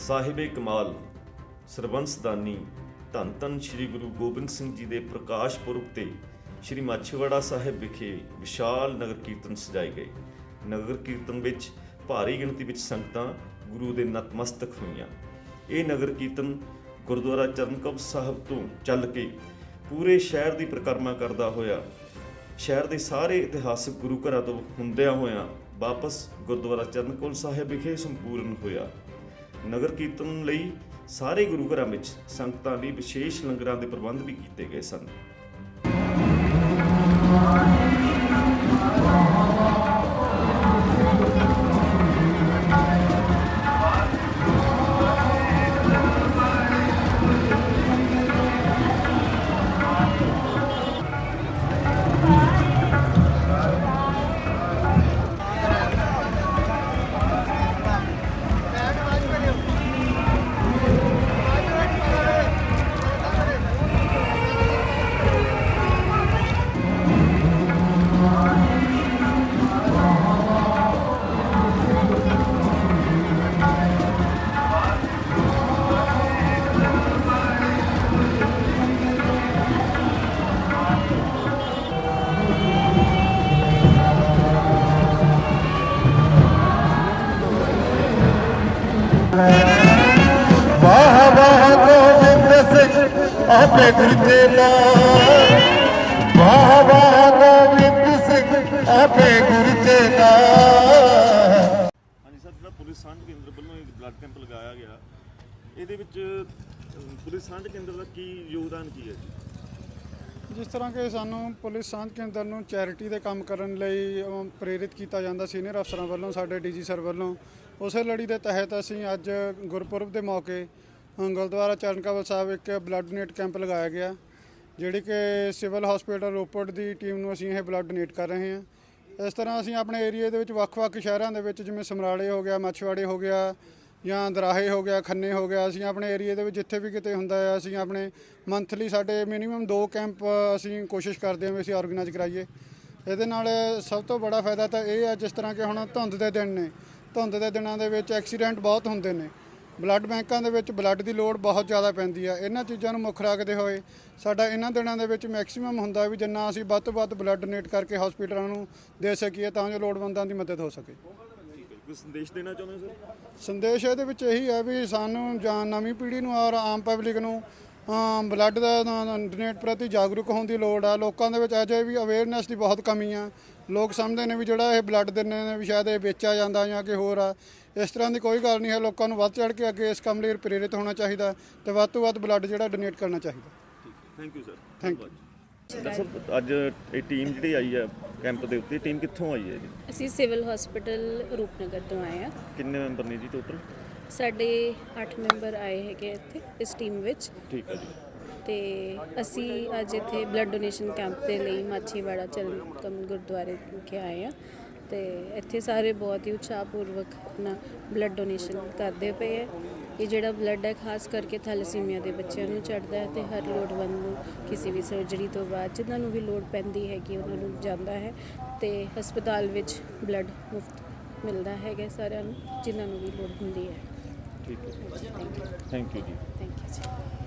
ਸਾਹਿਬੇ ਕਮਾਲ, ਸਰਬੰਸਦਾਨੀ ਧੰਨ ਧੰਨ ਸ੍ਰੀ ਗੁਰੂ ਗੋਬਿੰਦ ਸਿੰਘ ਜੀ ਦੇ ਪ੍ਰਕਾਸ਼ ਪੁਰਬ ਤੇ ਸ੍ਰੀ ਮਾਛੀਵਾੜਾ ਸਾਹਿਬ ਵਿਖੇ ਵਿਸ਼ਾਲ ਨਗਰ ਕੀਰਤਨ ਸਜਾਏ ਗਏ। ਨਗਰ ਕੀਰਤਨ ਵਿੱਚ ਭਾਰੀ ਗਿਣਤੀ ਵਿੱਚ ਸੰਗਤਾਂ ਗੁਰੂ ਦੇ ਨਤਮਸਤਕ ਹੋਈਆਂ। ਇਹ ਨਗਰ ਕੀਰਤਨ ਗੁਰਦੁਆਰਾ ਚਰਨਕਬ ਸਾਹਿਬ ਤੋਂ ਚੱਲ ਕੇ ਪੂਰੇ ਸ਼ਹਿਰ ਦੀ ਪਰਿਕਰਮਾ ਕਰਦਾ ਹੋਇਆ, ਸ਼ਹਿਰ ਦੇ ਸਾਰੇ ਇਤਿਹਾਸਕ ਗੁਰੂ ਘਰਾਂ ਤੋਂ ਹੁੰਦਿਆਂ ਹੋਇਆਂ ਵਾਪਸ ਗੁਰਦੁਆਰਾ ਚਰਨਕੋਲ ਸਾਹਿਬ ਵਿਖੇ ਸੰਪੂਰਨ ਹੋਇਆ। ਨਗਰ ਕੀਰਤਨ ਲਈ ਸਾਰੇ ਗੁਰੂ ਘਰਾਂ ਵਿੱਚ ਸੰਗਤਾਂ ਲਈ ਵਿਸ਼ੇਸ਼ ਲੰਗਰਾਂ ਦੇ ਪ੍ਰਬੰਧ ਵੀ ਕੀਤੇ ਗਏ ਸਨ। ਸਿੰਘ ਆਪੇ ਗੁਰਤੇ ਦਾ ਵਾਹ ਵਾਹ ਗੋਬਿੰਦ ਸਿੰਘ ਆਪੇ ਗੁਰਤੇ ਦਾ ਹਾਂਜੀ ਸਰ, ਜਿਹੜਾ ਪੁਲਿਸ ਸਾਂਝ ਕੇਂਦਰ ਵੱਲੋਂ ਇੱਕ ਬਲੱਡ ਕੈਂਪ ਲਗਾਇਆ ਗਿਆ, ਇਹਦੇ ਵਿੱਚ ਪੁਲਿਸ ਸਾਂਝ ਕੇਂਦਰ ਦਾ ਕੀ ਯੋਗਦਾਨ ਕੀ ਹੈ ਜੀ? ਜਿਸ ਤਰ੍ਹਾਂ ਕਿ ਸਾਨੂੰ ਪੁਲਿਸ ਸਾਂਝ ਕੇਂਦਰ ਨੂੰ ਚੈਰਿਟੀ ਦੇ ਕੰਮ ਕਰਨ ਲਈ ਪ੍ਰੇਰਿਤ ਕੀਤਾ ਜਾਂਦਾ, ਸੀਨੀਅਰ ਅਫਸਰਾਂ ਵੱਲੋਂ, ਸਾਡੇ ਡੀਜੀ ਸਰ ਵੱਲੋਂ, ਉਸੇ ਲੜੀ ਦੇ ਤਹਿਤ ਅਸੀਂ ਅੱਜ ਗੁਰਪੁਰਬ ਦੇ ਮੌਕੇ ਗੁਰਦੁਆਰਾ ਚਰਨਕਵਲ ਸਾਹਿਬ ਇੱਕ ਬਲੱਡ ਡੋਨੇਟ ਕੈਂਪ ਲਗਾਇਆ ਗਿਆ, ਜਿਹੜੀ ਕਿ ਸਿਵਲ ਹਸਪੀਟਲ ਰੋਪੜ ਦੀ ਟੀਮ ਨੂੰ ਅਸੀਂ ਇਹ ਬਲੱਡ ਡੋਨੇਟ ਕਰ ਰਹੇ ਹਾਂ। ਇਸ ਤਰ੍ਹਾਂ ਅਸੀਂ ਆਪਣੇ ਏਰੀਆ ਦੇ ਵਿੱਚ ਵੱਖ-ਵੱਖ ਸ਼ਹਿਰਾਂ ਦੇ ਵਿੱਚ, ਜਿਵੇਂ ਸਮਰਾਲੇ ਹੋ ਗਿਆ, ਮੱਛਵਾੜੇ ਹੋ ਗਿਆ, ਜਾਂ ਦਰਾਹੇ ਹੋ ਗਿਆ, ਖੰਨੇ ਹੋ ਗਿਆ, ਅਸੀਂ ਆਪਣੇ ਏਰੀਆ ਦੇ ਵਿੱਚ ਜਿੱਥੇ ਵੀ ਕਿਤੇ ਹੁੰਦਾ ਹੈ ਅਸੀਂ ਆਪਣੇ ਮੰਥਲੀ ਸਾਡੇ ਮਿਨੀਮਮ 2 ਕੈਂਪ ਅਸੀਂ ਕੋਸ਼ਿਸ਼ ਕਰਦੇ ਹਾਂ ਵੀ ਅਸੀਂ ਆਰਗੇਨਾਈਜ਼ ਕਰਾਈਏ। ਇਹਦੇ ਨਾਲ ਸਭ ਤੋਂ ਬੜਾ ਫਾਇਦਾ ਤਾਂ ਇਹ ਹੈ ਜਿਸ ਤਰ੍ਹਾਂ ਕਿ ਹੁਣ ਧੁੰਦ ਦੇ ਦਿਨ ਨੇ, ਧੁੰਦ ਦੇ ਦਿਨਾਂ ਦੇ ਵਿੱਚ ਐਕਸੀਡੈਂਟ ਬਹੁਤ ਹੁੰਦੇ ਨੇ। ਬਲੱਡ ਬੈਂਕਾਂ ਦੇ ਵਿੱਚ ਬਲੱਡ ਦੀ ਲੋੜ ਬਹੁਤ ਜ਼ਿਆਦਾ ਪੈਂਦੀ ਆ। ਇਹਨਾਂ ਚੀਜ਼ਾਂ ਨੂੰ ਮੁੱਖ ਰੱਖਦੇ ਹੋਏ ਸਾਡਾ ਇਹਨਾਂ ਦਿਨਾਂ ਦੇ ਵਿੱਚ ਮੈਕਸਿਮਮ ਹੁੰਦਾ ਵੀ ਜਿੰਨਾ ਅਸੀਂ ਵੱਧ ਤੋਂ ਵੱਧ ਬਲੱਡ ਡੋਨੇਟ ਕਰਕੇ ਹਸਪੀਟਲਾਂ ਨੂੰ ਦੇ ਸਕੀਏ ਤਾਂ ਜੋ ਲੋੜਵੰਦਾਂ ਦੀ ਮਦਦ ਹੋ ਸਕੇ। ਕੋਈ ਸੰਦੇਸ਼ ਦੇਣਾ ਚਾਹੁੰਦੇ ਹੋ ਸਰ? ਸੰਦੇਸ਼ ਇਹਦੇ ਵਿੱਚ ਇਹੀ ਹੈ ਵੀ ਸਾਨੂੰ ਜਾਂ ਨਵੀਂ ਪੀੜ੍ਹੀ ਨੂੰ ਔਰ ਆਮ ਪਬਲਿਕ ਨੂੰ ਬਲੱਡ ਦਾ ਡੋਨੇਟ ਪ੍ਰਤੀ ਜਾਗਰੂਕ ਹੋਣ ਦੀ ਲੋੜ ਆ। ਲੋਕਾਂ ਦੇ ਵਿੱਚ ਅਜੇ ਵੀ ਅਵੇਅਰਨੈਸ ਦੀ ਬਹੁਤ ਕਮੀ ਆ। ਲੋਕ ਸਮਝਦੇ ਨੇ ਵੀ ਜਿਹੜਾ ਇਹ ਬਲੱਡ ਦਿੰਦੇ ਨੇ ਵੀ ਸ਼ਾਇਦ ਇਹ ਵੇਚਿਆ ਜਾਂਦਾ ਜਾਂ ਕਿ ਹੋਰ ਆ। ਇਸ ਤਰ੍ਹਾਂ ਦੀ ਕੋਈ ਗੱਲ ਨਹੀਂ ਹੈ। ਲੋਕਾਂ ਨੂੰ ਵੱਧ ਚੜ੍ਹ ਕੇ ਅੱਗੇ ਇਸ ਕੰਮ ਲਈ ਪ੍ਰੇਰਿਤ ਹੋਣਾ ਚਾਹੀਦਾ ਤੇ ਵੱਧ ਤੋਂ ਵੱਧ ਬਲੱਡ ਜਿਹੜਾ ਡੋਨੇਟ ਕਰਨਾ ਚਾਹੀਦਾ। Thank you sir Thank sir ਅੱਜ ਇਹ ਟੀਮ ਜਿਹੜੀ ਆਈ ਹੈ ਕੈਂਪ ਦੇ ਉੱਤੇ ਟੀਮ ਕਿੱਥੋਂ ਆਈ ਹੈ ਜੀ? ਅਸੀਂ ਸਿਵਲ ਹਸਪੀਟਲ ਰੂਪਨਗਰ ਤੋਂ ਆਏ ਆ ਕਿੰਨੇ ਮੈਂਬਰ ਨੇ ਜੀ ਟੋਟਲ ਸਾਡੇ 8 ਮੈਂਬਰ ਆਏ ਹੈਗੇ ਇੱਥੇ ਇਸ ਟੀਮ ਵਿੱਚ। ਠੀਕ ਹੈ ਜੀ। ਤੇ ਅਸੀਂ ਅੱਜ ਇੱਥੇ ਬਲੱਡ ਡੋਨੇਸ਼ਨ ਕੈਂਪ ਦੇ ਲਈ ਮਾਛੀਵਾੜਾ ਚਰਨ ਕਮ ਗੁਰਦੁਆਰੇ ਵਿਖੇ ਆਏ ਆ ਤੇ ਇੱਥੇ ਸਾਰੇ ਬਹੁਤ ਹੀ ਉਤਸ਼ਾਹਪੂਰਵਕ ਆਪਣਾ ਬਲੱਡ ਡੋਨੇਸ਼ਨ ਕਰਦੇ ਪਏ ਹੈ ਇਹ ਜਿਹੜਾ ਬਲੱਡ ਹੈ ਖਾਸ ਕਰਕੇ ਥੈਲੇਸੀਮੀਆ ਦੇ ਬੱਚਿਆਂ ਨੂੰ ਚੜਦਾ ਹੈ ਤੇ ਹਰ ਲੋੜਵੰਦ ਨੂੰ ਕਿਸੇ ਵੀ ਸਰਜਰੀ ਤੋਂ ਬਾਅਦ ਜਿਨ੍ਹਾਂ ਨੂੰ ਵੀ ਲੋੜ ਪੈਂਦੀ ਹੈ ਕਿ ਉਹਨਾਂ ਨੂੰ ਜਾਂਦਾ ਹੈ ਤੇ ਹਸਪਤਾਲ ਵਿੱਚ ਬਲੱਡ ਮੁਫਤ ਮਿਲਦਾ ਹੈਗਾ ਸਾਰਿਆਂ ਨੂੰ ਜਿਨ੍ਹਾਂ ਨੂੰ ਵੀ ਲੋੜ ਹੁੰਦੀ ਹੈ। ਠੀਕ ਹੈ ਥੈਂਕ ਯੂ ਥੈਂਕ ਯੂ ਜੀ ਥੈਂਕ ਯੂ ਜੀ